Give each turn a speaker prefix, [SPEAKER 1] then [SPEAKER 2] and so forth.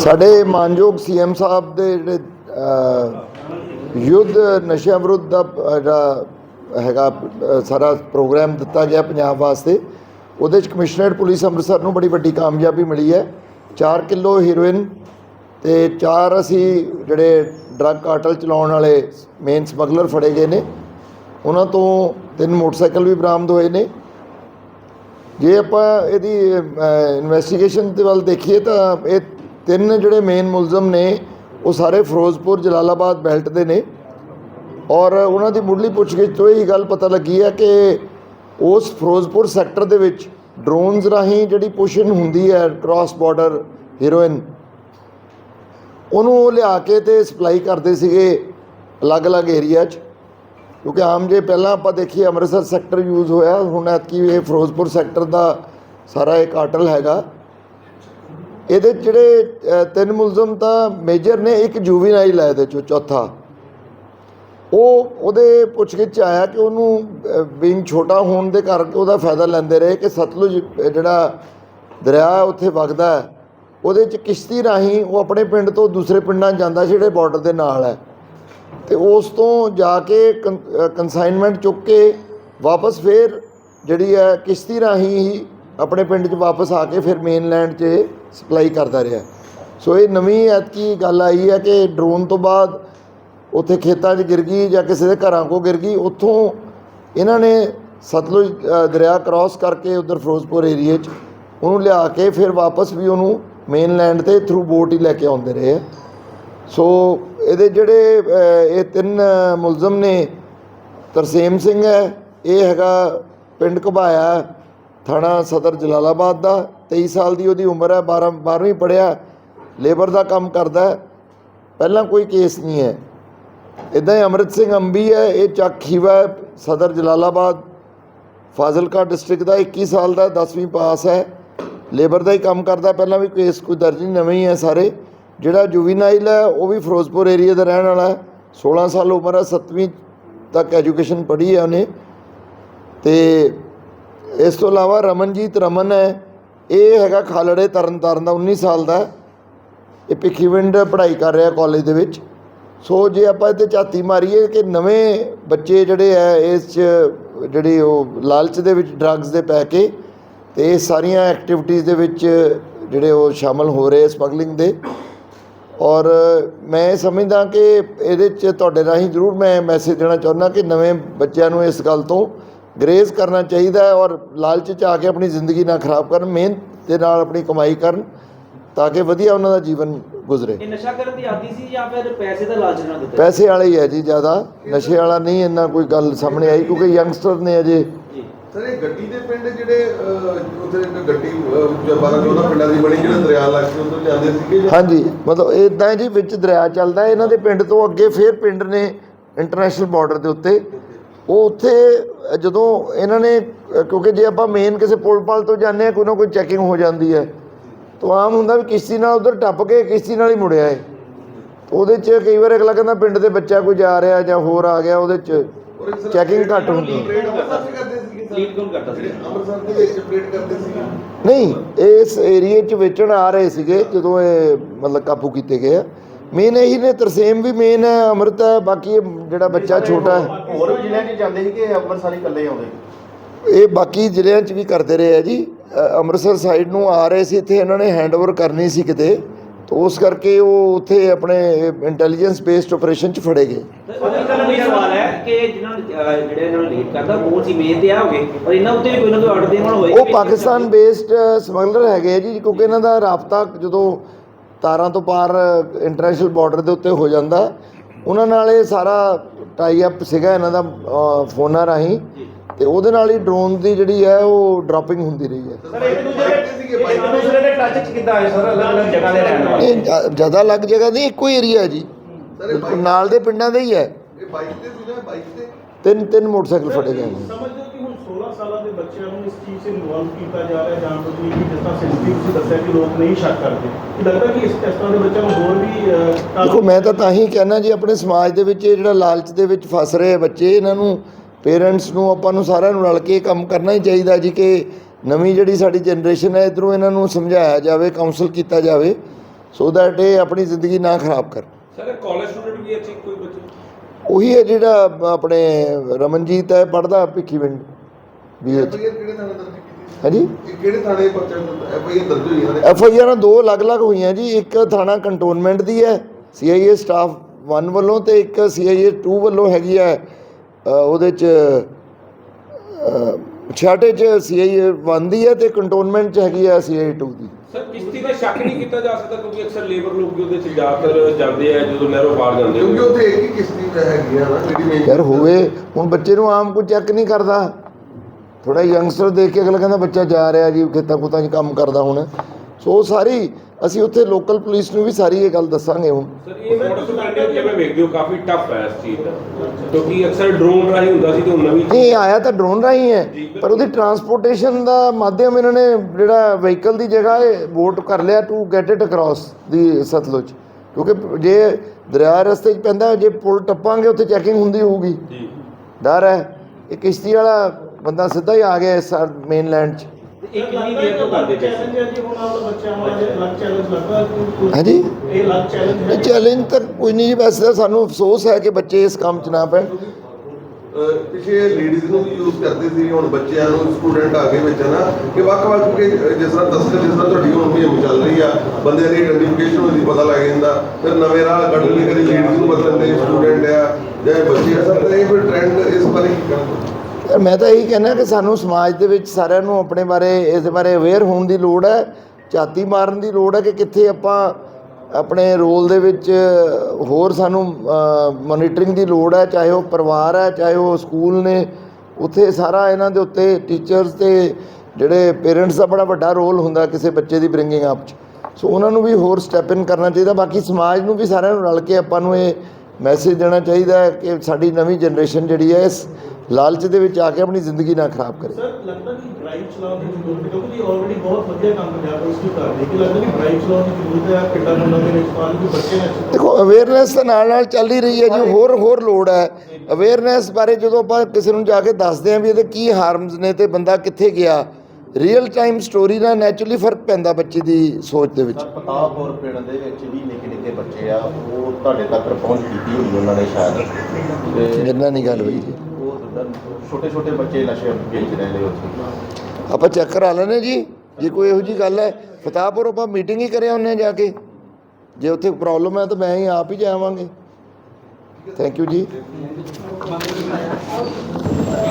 [SPEAKER 1] ਸਾਡੇ ਮਾਨਯੋਗ ਸੀਐਮ ਸਾਹਿਬ ਦੇ ਜਿਹੜੇ ਯੁੱਧ ਨਸ਼ਿਆਂ ਵਿਰੁੱਧ ਦਾ ਜਿਹੜਾ ਹੈਗਾ ਸਾਰਾ ਪ੍ਰੋਗਰਾਮ ਦਿੱਤਾ ਗਿਆ ਪੰਜਾਬ ਵਾਸਤੇ, ਉਹਦੇ ਚ ਕਮਿਸ਼ਨਰੇਟ ਪੁਲਿਸ ਅੰਮ੍ਰਿਤਸਰ ਨੂੰ ਬੜੀ ਵੱਡੀ ਕਾਮਯਾਬੀ ਮਿਲੀ ਹੈ। 4 ਕਿਲੋ ਹੀਰੋਇਨ ਤੇ 4 ਅਸੀਂ ਜਿਹੜੇ ਡਰੱਗ ਕਾਰਟਲ ਚਲਾਉਣ ਵਾਲੇ ਮੇਨ ਸਮਗਲਰ ਫੜੇ ਗਏ ਨੇ। ਉਹਨਾਂ ਤੋਂ ਤਿੰਨ ਮੋਟਰਸਾਈਕਲ ਵੀ ਬਰਾਮਦ ਹੋਏ ਨੇ। ਜੇ ਆਪਾਂ ਇਹਦੀ ਇਨਵੈਸਟੀਗੇਸ਼ਨ ਦੇ ਵੱਲ ਦੇਖੀਏ ਤਾਂ ਇਹ ਤਿੰਨ ਜਿਹੜੇ ਮੇਨ ਮੁਲਜ਼ਮ ਨੇ, ਉਹ ਸਾਰੇ ਫਿਰੋਜ਼ਪੁਰ, ਜਲਾਲਾਬਾਦ ਬੈਲਟ ਦੇ ਨੇ। ਔਰ ਉਹਨਾਂ ਦੀ ਮੁੱਢਲੀ ਪੁੱਛਗਿੱਛ ਤੋਂ ਇਹ ਗੱਲ ਪਤਾ ਲੱਗੀ ਹੈ ਕਿ ਉਸ ਫਿਰੋਜ਼ਪੁਰ ਸੈਕਟਰ ਦੇ ਵਿੱਚ ਡਰੋਨਸ ਰਾਹੀਂ ਜਿਹੜੀ ਪੁਸ਼ਨ ਹੁੰਦੀ ਹੈ ਕ੍ਰਾਸ ਬਾਰਡਰ ਹੀਰੋਇਨ ਉਹਨੂੰ ਉਹ ਲਿਆ ਕੇ ਤੇ ਸਪਲਾਈ ਕਰਦੇ ਸੀਗੇ ਅਲੱਗ-ਅਲੱਗ ਏਰੀਆ 'ਚ। ਕਿਉਂਕਿ ਆਮ ਜੇ ਪਹਿਲਾਂ ਆਪਾਂ ਦੇਖੀਏ ਅੰਮ੍ਰਿਤਸਰ ਸੈਕਟਰ ਯੂਜ਼ ਹੋਇਆ, ਹੁਣ ਐਤਕੀ ਇਹ ਫਿਰੋਜ਼ਪੁਰ ਸੈਕਟਰ ਦਾ ਸਾਰਾ ਇਹ ਕਾਟਲ ਹੈਗਾ। ਇਹਦੇ 'ਚ ਜਿਹੜੇ ਤਿੰਨ ਮੁਲਜ਼ਮ ਤਾਂ ਮੇਜਰ ਨੇ, ਇੱਕ ਜੂਵੀਨਾਈਲ ਹੈ ਇਹਦੇ ਚੋਂ ਚੌਥਾ। ਉਹ ਉਹਦੇ ਪੁੱਛਗਿੱਛ 'ਚ ਆਇਆ ਕਿ ਉਹਨੂੰ ਬਿੰਗ ਛੋਟਾ ਹੋਣ ਦੇ ਕਰਕੇ ਉਹਦਾ ਫਾਇਦਾ ਲੈਂਦੇ ਰਹੇ ਕਿ ਸਤਲੁਜ ਜਿਹੜਾ ਦਰਿਆ ਉੱਥੇ ਵਗਦਾ ਹੈ। ਉਹਦੇ 'ਚ ਕਿਸ਼ਤੀ ਰਾਹੀਂ ਉਹ ਆਪਣੇ ਪਿੰਡ ਤੋਂ ਦੂਸਰੇ ਪਿੰਡਾਂ ਜਾਂਦਾ ਜਿਹੜੇ ਬਾਰਡਰ ਦੇ ਨਾਲ ਹੈ। ਤੇ ਉਸ ਤੋਂ ਜਾ ਕੇ ਕੰਸਾਈਨਮੈਂਟ ਚੁੱਕ ਕੇ ਵਾਪਸ ਫੇਰ ਜਿਹੜੀ ਹੈ ਕਿਸ਼ਤੀ ਰਾਹੀਂ ਹੀ ਆਪਣੇ ਪਿੰਡ 'ਚ ਵਾਪਸ ਆ ਕੇ ਫਿਰ ਮੇਨਲੈਂਡ 'ਚ ਸਪਲਾਈ ਕਰਦਾ ਰਿਹਾ। ਸੋ ਇਹ ਨਵੀਂ ਐਤਕੀ ਗੱਲ ਆਈ ਹੈ ਕਿ ਡਰੋਨ ਤੋਂ ਬਾਅਦ ਉੱਥੇ ਖੇਤਾਂ 'ਚ ਗਿਰ ਗਈ ਜਾਂ ਕਿਸੇ ਦੇ ਘਰਾਂ ਕੋ ਗਿਰ ਗਈ, ਉੱਥੋਂ ਇਹਨਾਂ ਨੇ ਸਤਲੁਜ ਦਰਿਆ ਕ੍ਰਾਸ ਕਰਕੇ ਉਧਰ ਫਿਰੋਜ਼ਪੁਰ ਏਰੀਏ 'ਚ ਉਹਨੂੰ ਲਿਆ ਕੇ ਫਿਰ ਵਾਪਸ ਵੀ ਉਹਨੂੰ ਮੇਨਲੈਂਡ ਤੇ ਥਰੂ ਬੋਟ ਹੀ ਲੈ ਕੇ ਆਉਂਦੇ ਰਹੇ। ਆ ਸੋ ਇਹਦੇ ਜਿਹੜੇ ਇਹ ਤਿੰਨ ਮੁਲਜ਼ਮ ਨੇ ਤਰਸੇਮ ਸਿੰਘ ਹੈ, ਇਹ ਹੈਗਾ ਪਿੰਡ ਘਬਾਇਆ। ਥਾਣਾ ਸਦਰ ਜਲਾਲਾਬਾਦ ਦਾ 23 ਸਾਲ ਦੀ ਉਹਦੀ ਉਮਰ ਹੈ 12 12ਵੀਂ ਪੜਿਆ ਲੇਬਰ ਦਾ ਕੰਮ ਕਰਦਾ ਹੈ। ਪਹਿਲਾਂ ਕੋਈ ਕੇਸ ਨਹੀਂ ਹੈ। ਇਦਾਂ ਹੀ ਅੰਮ੍ਰਿਤ ਸਿੰਘ ਅੰਬੀ ਹੈ, ਇਹ ਚੱਕ ਖੀਵਾ ਸਦਰ ਜਲਾਲਾਬਾਦ। ਫਾਜ਼ਿਲਕਾ ਡਿਸਟ੍ਰਿਕਟ ਦਾ 21 ਸਾਲ ਦਾ 10ਵੀਂ ਪਾਸ ਹੈ। ਲੇਬਰ ਦਾ ਹੀ ਕੰਮ ਕਰਦਾ, ਪਹਿਲਾਂ ਵੀ ਕੇਸ ਕੋਈ ਦਰਜ ਨਹੀਂ, ਨਵੇਂ ਹੀ ਹੈ ਸਾਰੇ। ਜਿਹੜਾ ਜੁਵੀਨਾਈਲ ਹੈ, ਉਹ ਵੀ ਫਿਰੋਜ਼ਪੁਰ ਏਰੀਆ ਦਾ ਰਹਿਣ ਵਾਲਾ ਹੈ। 16 ਸਾਲ ਉਮਰ ਹੈ 7ਵੀਂ ਤੱਕ ਐਜੂਕੇਸ਼ਨ ਪੜ੍ਹੀ ਹੈ ਉਹਨੇ। ਤੇ ਇਸ ਤੋਂ ਇਲਾਵਾ ਰਮਨਜੀਤ ਰਮਨ ਹੈ, ਇਹ ਹੈਗਾ ਖਾਲੜੇ ਤਰਨਤਾਰਨ ਦਾ 19 ਸਾਲ ਦਾ ਇਹ ਭਿੱਖੀਵਿੰਡ ਪੜ੍ਹਾਈ ਕਰ ਰਿਹਾ ਕਾਲਜ ਦੇ ਵਿੱਚ। ਸੋ ਜੇ ਆਪਾਂ ਇੱਥੇ ਝਾਤੀ ਮਾਰੀਏ ਕਿ ਨਵੇਂ ਬੱਚੇ ਜਿਹੜੇ ਆ, ਇਸ 'ਚ ਜਿਹੜੀ ਉਹ ਲਾਲਚ ਦੇ ਵਿੱਚ ਡਰੱਗਸ ਦੇ ਪੈ ਕੇ ਤੇ ਇਹ ਸਾਰੀਆਂ ਐਕਟੀਵਿਟੀਜ਼ ਦੇ ਵਿੱਚ ਜਿਹੜੇ ਉਹ ਸ਼ਾਮਲ ਹੋ ਰਹੇ ਸਮਗਲਿੰਗ ਦੇ। ਔਰ ਮੈਂ ਇਹ ਸਮਝਦਾ ਕਿ ਇਹਦੇ 'ਚ ਤੁਹਾਡੇ ਰਾਹੀਂ ਜ਼ਰੂਰ ਮੈਂ ਮੈਸੇਜ ਦੇਣਾ ਚਾਹੁੰਦਾ ਕਿ ਨਵੇਂ ਬੱਚਿਆਂ ਨੂੰ ਇਸ ਗੱਲ ਤੋਂ ਗਰੇਜ਼ ਕਰਨਾ ਚਾਹੀਦਾ ਹੈ ਔਰ ਲਾਲਚ 'ਚ ਆ ਕੇ ਆਪਣੀ ਜ਼ਿੰਦਗੀ ਨਾ ਖਰਾਬ ਕਰਨ ਮਿਹਨਤ ਦੇ ਨਾਲ ਆਪਣੀ ਕਮਾਈ ਕਰਨ ਤਾਂ ਕਿ ਵਧੀਆ ਉਹਨਾਂ ਦਾ ਜੀਵਨ ਗੁਜ਼ਰੇ।
[SPEAKER 2] ਇਹ ਨਸ਼ਾ ਕਰਨ ਦੀ ਆਦੀ ਸੀ ਜਾਂ ਫਿਰ ਪੈਸੇ ਦਾ ਲਾਲਚ ਨਾਲ ਦਿੱਤਾ?
[SPEAKER 1] ਪੈਸੇ ਵਾਲਾ ਹੀ ਹੈ ਜੀ ਜ਼ਿਆਦਾ। ਨਸ਼ੇ ਵਾਲਾ ਨਹੀਂ ਇੰਨਾ ਕੋਈ ਗੱਲ ਸਾਹਮਣੇ ਆਈ ਕਿਉਂਕਿ ਯੰਗਸਟਰ ਨੇ ਅਜੇ
[SPEAKER 2] ਜੀ।
[SPEAKER 3] ਸਰ ਇਹ ਗੱਡੀ ਦੇ ਪਿੰਡ ਜਿਹੜੇ ਉੱਥੇ ਇੱਕ ਗੱਡੀ 12 14 ਪਿੰਡਾਂ ਦੀ ਬਣੀ ਜਿਹੜਾ ਦਰਿਆ ਲੱਗ ਕੇ ਉਧਰ ਜਾਂਦੇ ਸੀਗੇ
[SPEAKER 1] ਹਾਂਜੀ ਮਤਲਬ ਇਦਾਂ ਜੀ ਵਿੱਚ ਦਰਿਆ ਚੱਲਦਾ ਹੈ, ਇਹਨਾਂ ਦੇ ਪਿੰਡ ਤੋਂ ਅੱਗੇ ਫੇਰ ਪਿੰਡ ਨੇ ਇੰਟਰਨੈਸ਼ਨਲ ਬਾਰਡਰ ਦੇ ਉੱਤੇ ਉਹ ਉੱਥੇ, ਜਦੋਂ ਇਹਨਾਂ ਨੇ, ਕਿਉਂਕਿ ਜੇ ਆਪਾਂ ਮੇਨ ਕਿਸੇ ਪੁਲ ਪਾਲ ਤੋਂ ਜਾਂਦੇ ਆ ਕੋਈ ਨਾ ਕੋਈ ਚੈਕਿੰਗ ਹੋ ਜਾਂਦੀ ਹੈ। ਤਾਂ ਆਮ ਹੁੰਦਾ ਵੀ ਕਿਸ਼ਤੀ ਨਾਲ ਉਧਰ ਟੱਪ ਕੇ ਕਿਸ਼ਤੀ ਨਾਲ ਹੀ ਮੁੜਿਆ ਹੈ ਉਹਦੇ 'ਚ ਕਈ ਵਾਰ ਅਗਲਾ ਕਹਿੰਦਾ ਪਿੰਡ ਦੇ ਬੱਚਾ ਕੋਈ ਜਾ ਰਿਹਾ ਜਾਂ ਹੋਰ ਆ ਗਿਆ, ਉਹਦੇ 'ਚ ਚੈਕਿੰਗ ਘੱਟ ਹੁੰਦੀ ਹੈ।
[SPEAKER 3] ਪਰੇਡ
[SPEAKER 1] ਨਹੀਂ, ਇਸ ਏਰੀਏ 'ਚ ਵੇਚਣ ਆ ਰਹੇ ਸੀਗੇ, ਜਦੋਂ ਇਹ ਮਤਲਬ ਕਾਬੂ ਕੀਤੇ ਗਏ ਆ। ਮੇਨ ਇਹੀ ਨੇ ਤਰਸੇਮ ਵੀ ਮੇਨ ਹੈ ਅੰਮ੍ਰਿਤ ਹੈ ਬਾਕੀ ਇਹ ਜਿਹੜਾ ਬੱਚਾ ਛੋਟਾ ਹੈ।
[SPEAKER 4] ਹੋਰ ਵੀ ਜ਼ਿਲ੍ਹਿਆਂ 'ਚ ਜਾਂਦੇ ਸੀ ਕਿ ਅੰਮ੍ਰਿਤਸਰ ਹੀ ਇਕੱਲੇ ਆਉਂਦੇ?
[SPEAKER 1] ਇਹ ਬਾਕੀ ਜ਼ਿਲ੍ਹਿਆਂ 'ਚ ਵੀ ਕਰਦੇ ਰਹੇ ਆ ਜੀ। ਅ, ਅੰਮ੍ਰਿਤਸਰ ਸਾਈਡ ਨੂੰ ਆ ਰਹੇ ਸੀ ਇੱਥੇ ਇਹਨਾਂ ਨੇ ਹੈਂਡਓਵਰ ਕਰਨੀ ਸੀ ਕਿਤੇ। ਤਾਂ ਉਸ ਕਰਕੇ ਉਹ ਉੱਥੇ ਆਪਣੇ ਇੰਟੈਲੀਜੈਂਸ ਬੇਸਡ ਆਪਰੇਸ਼ਨ 'ਚ ਫੜੇ ਗਏ।
[SPEAKER 2] ਤੇ ਉਹਦੀ ਗੱਲ ਇਹ ਸਵਾਲ ਹੈ ਕਿ ਜਿਨ੍ਹਾਂ ਨੇ, ਅਹ, ਜਿਹੜੇ ਇਹਨਾਂ ਨੂੰ ਲੀਡ ਕਰਦਾ ਉਹ ਸੀ ਮੇਨ ਤੇ ਆ ਹੋਗੇ ਪਰ ਇਹਨਾਂ ਉੱਤੇ ਵੀ ਕੋਈ ਨਾ ਕੋਈ ਆਰਡਰ ਦੇਣ ਵਾਲਾ ਹੋਏ
[SPEAKER 1] ਉਹ ਪਾਕਿਸਤਾਨ ਬੇਸਡ ਸਮਗਲਰ ਹੈਗੇ ਆ ਜੀ ਕਿਉਂਕਿ ਇਹਨਾਂ ਦਾ ਰਾਬਤਾ ਜਦੋਂ ਤਾਰਾਂ ਤੋਂ ਪਾਰ ਇੰਟਰਨੈਸ਼ਨਲ ਬਾਰਡਰ ਦੇ ਉੱਤੇ ਹੋ ਜਾਂਦਾ। ਉਹਨਾਂ ਨਾਲ ਇਹ ਸਾਰਾ ਟਾਈ ਅਪ ਸੀਗਾ ਇਹਨਾਂ ਦਾ ਫੋਨਾਂ ਰਾਹੀਂ। ਤੇ ਉਹਦੇ ਨਾਲ ਹੀ ਡਰੋਨ ਦੀ ਜਿਹੜੀ ਹੈ ਉਹ ਡ੍ਰੌਪਿੰਗ ਹੁੰਦੀ ਰਹੀ ਹੈ। ਜ਼ਿਆਦਾ ਅਲੱਗ ਜਗ੍ਹਾ ਨਹੀਂ ਇੱਕੋ ਹੀ
[SPEAKER 3] ਏਰੀਆ
[SPEAKER 1] ਜੀ। ਨਾਲ ਦੇ ਪਿੰਡਾਂ ਦੇ ਹੀ ਹੈ। ਤਿੰਨ ਤਿੰਨ ਮੋਟਰਸਾਈਕਲ ਫੜੇ ਗਏ।
[SPEAKER 5] ਸਮਝ 12 ਸਾਲਾਂ ਦੇ ਬੱਚਿਆਂ ਨੂੰ ਇਸ ਚੀਜ਼ 'ਚ ਇਨਵੋਲਵ ਕੀਤਾ ਜਾ ਰਿਹਾ ਜਾਂ ਕੁਝ ਵੀ ਜਿਸ ਤਰ੍ਹਾਂ ਸੈਂਸਿਟਿਵ ਤੁਸੀਂ ਦੱਸਿਆ ਕਿ ਲੋਕ ਨਹੀਂ ਸ਼ੱਕ ਕਰਦੇ। ਕਿ ਲੱਗਦਾ ਕਿ ਇਸ ਤਰ੍ਹਾਂ ਦੇ ਬੱਚਿਆਂ ਨੂੰ ਹੋਰ ਵੀ
[SPEAKER 1] ਦੇਖੋ ਮੈਂ ਤਾਂ ਤਾਂ ਹੀ ਕਹਿਣਾ ਜੀ ਆਪਣੇ ਸਮਾਜ ਦੇ ਵਿੱਚ ਇਹ ਜਿਹੜਾ ਲਾਲਚ ਦੇ ਵਿੱਚ ਫਸ ਰਹੇ ਬੱਚੇ ਇਹਨਾਂ ਨੂੰ ਪੇਰੈਂਟਸ ਨੂੰ ਆਪਾਂ ਨੂੰ ਸਾਰਿਆਂ ਨੂੰ ਰਲ ਕੇ ਇਹ ਕੰਮ ਕਰਨਾ ਹੀ ਚਾਹੀਦਾ ਜੀ ਕਿ ਨਵੀਂ ਜਿਹੜੀ ਸਾਡੀ ਜਨਰੇਸ਼ਨ ਹੈ ਇਧਰੋਂ ਇਹਨਾਂ ਨੂੰ ਸਮਝਾਇਆ ਜਾਵੇ ਕਾਉਂਸਲ ਕੀਤਾ ਜਾਵੇ ਸੋ ਦੈਟ ਇਹ ਆਪਣੀ ਜ਼ਿੰਦਗੀ ਨਾ ਖਰਾਬ ਕਰ
[SPEAKER 6] ਸਰ ਕਾਲਜ ਸਟੂਡੈਂਟ ਵੀ ਹੈ ਕੋਈ ਬੱਚੇ?
[SPEAKER 1] ਉਹੀ ਹੈ ਜਿਹੜਾ ਆਪਣੇ ਰਮਨਜੀਤ ਹੈ ਪੜਦਾ ਭਿੱਖੀਵਿੰਡ। ਵੀ
[SPEAKER 3] ਐਫਆਈਆਰ ਕਿਹੜੇ ਥਾਣੇ ਦਰਜ ਕੀਤੀ?
[SPEAKER 1] ਹਾਂਜੀ?
[SPEAKER 3] ਇਹ ਕਿਹੜੇ ਥਾਣੇ ਪਰਚਾ ਐਫਆਈਆਰ ਦਰਜ ਹੋਈ ਦੇ
[SPEAKER 1] ਐਫ ਆਈ ਆਰਾਂ ਦੋ ਅਲੱਗ-ਅਲੱਗ ਹੋਈਆਂ ਜੀ। ਇੱਕ ਥਾਣਾ ਕੰਟੋਨਮੈਂਟ ਦੀ ਹੈ ਸੀ ਆਈ ਏ ਸਟਾਫ 1 ਵੱਲੋਂ ਤੇ ਇੱਕ ਸੀ ਆਈ ਏ 2 ਵੱਲੋਂ ਹੈਗੀ ਹੈ। ਅ, ਉਹਦੇ ਚ ਅ, ਛਾਟੇ ਚ ਸੀ ਆਈ ਏ 1 ਦੀ ਹੈ ਤੇ ਕੰਟੋਨਮੈਂਟ ਚ ਹੈਗੀ ਹੈ ਸੀ ਆਈ 2 ਦੀ।
[SPEAKER 6] ਸਰ ਕਿਸ਼ਤੀ ਤੇ ਸ਼ੱਕ ਨਹੀਂ ਕੀਤਾ ਜਾ ਸਕਦਾ ਕਿਉਂਕਿ ਅਕਸਰ ਲੇਬਰ ਲੋਕ ਵੀ ਉਹਦੇ ਚ ਜ਼ਿਆਦਾਤਰ ਜਾਂਦੇ ਆ ਜਦੋਂ ਨਹਿਰੋਂ ਪਾਰ ਜਾਂਦੇ
[SPEAKER 3] ਕਿਉਂਕਿ
[SPEAKER 6] ਹੋਏ
[SPEAKER 3] ਉੱਥੇ ਇੱਕ ਹੀ ਕਿਸ਼ਤੀ ਹੈਗੀ ਆ ਨਾ ਜਿਹੜੀ ਮੇਨ
[SPEAKER 1] ਯਾਰ ਹੋਵੇ ਹੁਣ ਬੱਚੇ ਨੂੰ ਆਮ ਕੋਈ ਚੈੱਕ ਨਹੀਂ ਕਰਦਾ। ਥੋੜਾ ਯੰਗਸਟਰ ਦੇਖ ਕੇ ਅਗਲਾ ਕਹਿੰਦਾ ਬੱਚਾ ਜਾ ਰਿਹਾ ਜੀ ਖੇਤਾਂ ਖੁੱਤਾਂ 'ਚ ਕੰਮ ਕਰਦਾ ਹੁਣ। ਸੋ ਉਹ ਸਾਰੀ ਅਸੀਂ ਉੱਥੇ ਲੋਕਲ ਪੁਲਿਸ ਨੂੰ ਵੀ ਸਾਰੀ ਇਹ ਗੱਲ ਦੱਸਾਂਗੇ ਹੁਣ।
[SPEAKER 6] ਸਰ ਇਹ ਮੋਟਰ ਸਾਈਕਲ ਜਿਵੇਂ ਵੇਖਦੇ ਹੋ ਕਾਫੀ ਟਫ ਹੈ ਇਸ ਚੀਜ਼ ਦਾ। ਕਿਉਂਕਿ ਅਕਸਰ ਡਰੋਨ ਰਾਹੀਂ ਹੁੰਦਾ ਸੀ ਤੇ ਹੁਣ ਨਵੀਂ
[SPEAKER 1] ਨਹੀਂ ਇਹ ਆਇਆ ਤਾਂ ਡਰੋਨ ਰਾਹੀਂ ਹੈ ਪਰ ਉਹਦੀ ਟਰਾਂਸਪੋਰਟੇਸ਼ਨ ਦਾ ਮਾਧਿਅਮ ਇਹਨਾਂ ਨੇ ਜਿਹੜਾ ਵਹੀਕਲ ਦੀ ਜਗ੍ਹਾ ਇਹ ਵੋਟ ਕਰ ਲਿਆ to get it across the Sutlej. ਕਿਉਂਕਿ ਜੇ ਦਰਿਆ ਰਸਤੇ 'ਚ ਪੈਂਦਾ ਜੇ ਪੁਲ ਟੱਪਾਂਗੇ ਉੱਥੇ ਚੈਕਿੰਗ ਹੁੰਦੀ ਹੋਊਗੀ।
[SPEAKER 6] ਜੀ।
[SPEAKER 1] ਡਰ ਹੈ। ਇਹ ਕਿਸ਼ਤੀ ਵਾਲਾ ਬੰਦਾ ਸਿੱਧਾ ਹੀ ਆ ਗਿਆ ਇਸ ਮੇਨਲੈਂਡ 'ਚ।
[SPEAKER 2] ਇਹ ਕਿੰਨੀ ਦੇਰ ਤੋਂ ਕਰਦੇ ਪਏ ਸੀ?
[SPEAKER 5] ਚੈਲੰਜ ਹੈ ਜੀ ਹੁਣ ਆਪ ਬੱਚਿਆਂ ਵਾਲਾ ਜੇ ਲੱਗ ਚੈਲੰਜ ਲੱਗਦਾ ਕਿ ਕੋਈ-
[SPEAKER 1] ਹਾਂਜੀ?
[SPEAKER 5] ਇਹ ਲੱਗ ਚੈਲੰਜ ਹੈ।
[SPEAKER 1] ਇਹ ਚੈਲੰਜ ਤਾਂ ਕੋਈ ਨਹੀਂ ਜੀ ਵੈਸੇ ਤਾਂ ਸਾਨੂੰ ਅਫਸੋਸ ਹੈ ਕਿ ਬੱਚੇ ਇਸ ਕੰਮ 'ਚ ਨਾ ਪੈਣ।
[SPEAKER 3] ਪਿੱਛੇ ਲੇਡੀਜ਼ ਨੂੰ ਵੀ ਯੂਜ਼ ਕਰਦੇ ਸੀ ਹੁਣ ਬੱਚਿਆਂ ਨੂੰ ਸਟੂਡੈਂਟ ਆ ਗਏ ਵਿੱਚ ਨਾ ਕਿ ਵੱਖ-ਵੱਖ ਕਿ ਜਿਸ ਤਰ੍ਹਾਂ ਦੱਸਦੇ ਜਿਸ ਤਰ੍ਹਾਂ ਤੁਹਾਡੀ ਹੁਣ ਮੁਹਿੰਮ ਚੱਲ ਰਹੀ ਆ ਬੰਦੇ ਦੀ ਆਈਡੈਂਟੀਫਿਕੇਸ਼ਨ ਹੁੰਦੀ ਪਤਾ ਲੱਗ ਜਾਂਦਾ। ਫਿਰ ਨਵੇਂ ਰਾਹ ਕੱਢ ਲਈ ਕਦੀ ਲੇਡੀਜ਼ ਨੂੰ ਬਦਲਣ ਦੇ ਸਟੂਡੈਂਟ ਆ ਜਾਂ ਬੱਚੇ ਆ ਸਰ ਤਾਂ ਇਹ ਫਿਰ ਟ੍ਰੈਂਡ ਇਸ ਬਾਰੇ ਕੀ ਕਹਿਣਾ
[SPEAKER 1] ਯਾਰ ਮੈਂ ਤਾਂ ਇਹੀ ਕਹਿੰਦਾ ਕਿ ਸਾਨੂੰ ਸਮਾਜ ਦੇ ਵਿੱਚ ਸਾਰਿਆਂ ਨੂੰ ਆਪਣੇ ਬਾਰੇ, ਇਸ ਬਾਰੇ ਅਵੇਅਰ ਹੋਣ ਦੀ ਲੋੜ ਹੈ, ਝਾਤੀ ਮਾਰਨ ਦੀ ਲੋੜ ਹੈ ਕਿ ਕਿੱਥੇ ਆਪਾਂ ਆਪਣੇ ਰੋਲ ਦੇ ਵਿੱਚ ਹੋਰ ਸਾਨੂੰ ਮੋਨੀਟਰਿੰਗ ਦੀ ਲੋੜ ਹੈ, ਚਾਹੇ ਉਹ ਪਰਿਵਾਰ ਹੈ, ਚਾਹੇ ਉਹ ਸਕੂਲ ਨੇ, ਉੱਥੇ ਸਾਰਾ ਇਹਨਾਂ ਦੇ ਉੱਤੇ ਟੀਚਰਸ ਤੇ ਜਿਹੜੇ ਪੇਰੈਂਟਸ ਦਾ ਬੜਾ ਵੱਡਾ ਰੋਲ ਹੁੰਦਾ ਕਿਸੇ ਬੱਚੇ ਦੀ ਬ੍ਰਿੰਗਿੰਗ ਅਪ 'ਚ। ਸੋ ਉਹਨਾਂ ਨੂੰ ਵੀ ਹੋਰ ਸਟੈਪ ਇਨ ਕਰਨਾ ਚਾਹੀਦਾ, ਬਾਕੀ ਸਮਾਜ ਨੂੰ ਵੀ ਸਾਰਿਆਂ ਨੂੰ ਰਲ ਕੇ ਆਪਾਂ ਨੂੰ ਇਹ ਮੈਸੇਜ ਦੇਣਾ ਚਾਹੀਦਾ ਹੈ ਕਿ ਸਾਡੀ ਨਵੀਂ ਜਨਰੇਸ਼ਨ ਜਿਹੜੀ ਹੈ, ਇਸ ਲਾਲਚ ਦੇ ਵਿੱਚ ਆ ਕੇ ਆਪਣੀ ਜ਼ਿੰਦਗੀ ਨਾ ਖਰਾਬ ਕਰੇ।
[SPEAKER 5] ਸਰ ਲੱਗਦਾ ਕਿ ਡਰਾਈਵ ਚਲਾਉਣ ਦੀ ਜ਼ਰੂਰਤ ਹੈ ਕਿਉਂਕਿ ਆਲਰੇਡੀ ਬਹੁਤ ਵਧੀਆ ਕੰਮ ਪੰਜਾਬ ਪੁਲਿਸ ਵੀ ਕਰ ਰਹੀ ਹੈ ਕਿ ਲੱਗਦਾ ਕਿ ਡਰਾਈਵ ਚਲਾਉਣ ਦੀ ਜ਼ਰੂਰਤ ਹੈ ਪਿੰਡਾਂ ਪਿੰਡਾਂ ਦੇ ਵਿੱਚ ਤਾਂ ਕਿ ਬੱਚੇ ਨਾ
[SPEAKER 1] ਦੇਖੋ ਅਵੇਅਰਨੈਸ ਦੇ ਨਾਲ ਨਾਲ ਚੱਲ ਹੀ ਰਹੀ ਹੈ ਜੀ ਹੋਰ ਹੋਰ ਲੋੜ ਹੈ। ਅਵੇਅਰਨੈਸ ਬਾਰੇ ਜਦੋਂ ਆਪਾਂ ਕਿਸੇ ਨੂੰ ਜਾ ਕੇ ਦੱਸਦੇ ਹਾਂ ਵੀ ਇਹਦੇ ਕੀ ਹਾਰਮਸ ਨੇ ਤੇ ਬੰਦਾ ਕਿੱਥੇ ਗਿਆ ਰੀਅਲ ਟਾਈਮ ਸਟੋਰੀ ਨਾਲ ਨੈਚੁਰਲੀ ਫ਼ਰਕ ਪੈਂਦਾ ਬੱਚੇ ਦੀ ਸੋਚ ਦੇ ਵਿੱਚ।
[SPEAKER 7] ਸਰ ਪਤਾਪੁਰ ਪਿੰਡ ਦੇ ਵਿੱਚ ਵੀ ਨਿੱਕੇ ਨਿੱਕੇ ਬੱਚੇ ਆ ਉਹ ਤੁਹਾਡੇ ਤੱਕ ਪਹੁੰਚ ਕੀਤੀ ਹੋਈ ਉਹਨਾਂ ਨੇ ਸ਼ਾਇਦ। ਤੇ
[SPEAKER 1] ਨਾਲ ਨਹੀਂ ਗੱਲ ਹੋਈ ਜੀ।
[SPEAKER 7] ਛੋਟੇ ਛੋਟੇ ਬੱਚੇ ਨਸ਼ੇ ਵੇਚ ਰਹੇ ਨੇ ਉੱਥੇ।
[SPEAKER 1] ਆਪਾਂ ਚੈੱਕ ਕਰਾ ਲੈਣੇ ਜੀ। ਜੇ ਕੋਈ ਇਹੋ ਜੀ ਗੱਲ ਹੈ, ਫਤਾਹਪੁਰ ਆਪਾਂ ਮੀਟਿੰਗ ਹੀ ਕਰਿਆ ਉਹਨੇ ਜਾ ਕੇ। ਜੇ ਉੱਥੇ ਪ੍ਰੋਬਲਮ ਹੈ ਤਾਂ ਮੈਂ ਹੀ ਆਪ ਹੀ ਜਾਵਾਂਗੇ। ਥੈਂਕ ਯੂ ਜੀ।